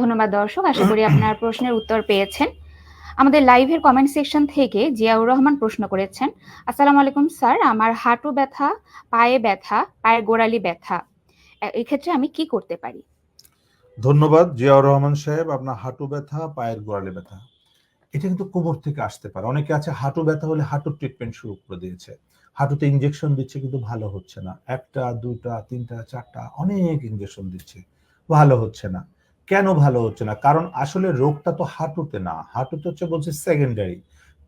ধন্যবাদ দর্শক, আশা করি আপনার প্রশ্নের উত্তর পেয়েছেন। আমাদের লাইভের কমেন্ট সেকশন থেকে জিয়াউর রহমান প্রশ্ন করেছেন, আসসালামু আলাইকুম স্যার, আমার হাঁটু ব্যথা, পায়ে ব্যথা, পায়ের গোড়ালি ব্যথা এক্ষেত্রে আমি কি করতে পারি? ধন্যবাদ জিয়াউর রহমান সাহেব, আপনার হাঁটু ব্যথা, পায়ের গোড়ালি ব্যথা। এটা কিন্তু কোমর থেকে আসতে পারে। অনেকে আছে হাঁটু ব্যথা হলে হাঁটুর ট্রিটমেন্ট শুরু করে দিয়েছে। হাঁটুতে ইঞ্জেকশন দিচ্ছে কিন্তু ভালো হচ্ছে না। একটা, দুটা, তিনটা, চারটা অনেক ইঞ্জেকশন দিচ্ছে। ভালো হচ্ছে না। কেন ভালো হচ্ছে না? কারণ আসলে রোগটা তো হাঁটুতে না, হাঁটুতে হচ্ছে বলছে সেকেন্ডারি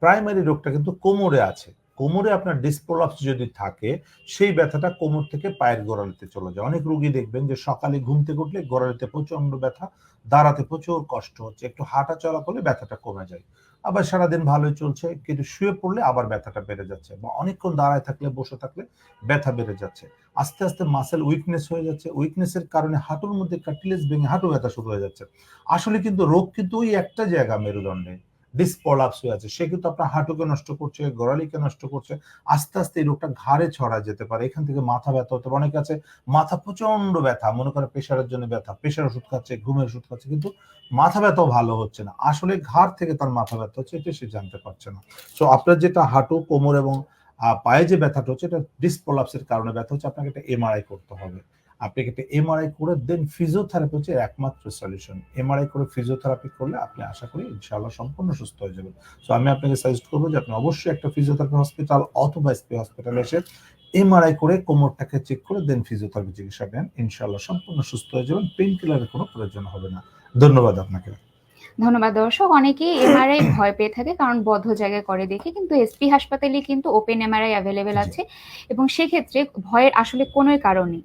প্রাইমারি রোগটা কিন্তু কোমরে আছে। কোমরে আপনার ডিসপ্রলাপস যদি থাকে, সেই ব্যথাটা কোমর থেকে পায়ের গোড়ালিতে চলে যায়। অনেক রুগী দেখবেন যে সকালে ঘুম থেকে উঠলে গোড়ালিতে প্রচণ্ড ব্যথা, দাঁড়াতে প্রচুর কষ্ট হচ্ছে। একটু হাঁটা চলা করলে ব্যথাটা কমে যায়। আবার সারাদিন ভালোই চলছে, কিন্তু শুয়ে পড়লে আবার ব্যথাটা বেড়ে যাচ্ছে বা অনেকক্ষণ দাঁড়ায় থাকলে, বসে থাকলে ব্যথা বেড়ে যাচ্ছে। আস্তে আস্তে মাসেল উইকনেস হয়ে যাচ্ছে। উইকনেসের কারণে হাঁটুর মধ্যে কার্টিলেজ ভেঙে হাঁটু ব্যথা শুরু হয়ে যাচ্ছে। আসলে কিন্তু রোগ কিন্তু ওই একটা জায়গা মেরুদণ্ডে। ডিসপলাপস হয়ে আছে। সে কিন্তু আপনার হাঁটুকে নষ্ট করছে গোড়ালিকে নষ্ট করছে, আস্তে আস্তে এই রোগটা ঘাড়ে ছড়া যেতে পারে। এখান থেকে মাথা ব্যথা হতে পারে। অনেক আছে, মাথা প্রচণ্ড ব্যথা, মনে করে প্রেশারের জন্য ব্যথা, প্রেশার ওষুধ খাচ্ছে, ঘুমের ওষুধ খাচ্ছে, কিন্তু মাথা ব্যথাও ভালো হচ্ছে না। আসলে ঘাড় থেকে তার মাথা ব্যথা হচ্ছে, এটা সে জানতে পারছে না। তো আপনার যেটা হাঁটু, কোমর এবং পায়ে যে ব্যথাটা হচ্ছে, এটা ডিসপ্রলাপসের কারণে ব্যথা হচ্ছে, আপনাকে একটা এমআরআই করতে হবে। আপনাকে একটা এমআরআই করে দেন ফিজিওথেরাপি হচ্ছে একমাত্র সলিউশন এমআরআই করে ফিজিওথেরাপি করলে আপনি আশা করি ইনশাআল্লাহ সম্পূর্ণ সুস্থ হয়ে যাবেন। তো আমি আপনাকে সাজেস্ট করব যে আপনি অবশ্যই একটা ফিজিওথেরাপি হসপিটাল অথবা এসপি হসপিটালে এসে এমআরআই করে কোমরটাকে চেক করে দেন ফিজিওথেরাপি চিকিৎসা নেন। ইনশাআল্লাহ সম্পূর্ণ সুস্থ হয়ে যাবেন পেইন কিলারের কোনো প্রয়োজন হবে না। ধন্যবাদ আপনাকে। ধন্যবাদ দর্শক। অনেকেই এমআরআই ভয় পেয়ে থাকে কারণ বদ্ধ জায়গায় করে দেখে কিন্তু এসপি হাসপাতালে কিন্তু ওপেন এমআরআই অ্যাভেলেবেল আছে এবং সেক্ষেত্রে ভয়ের আসলে কোনোই কারণ নেই।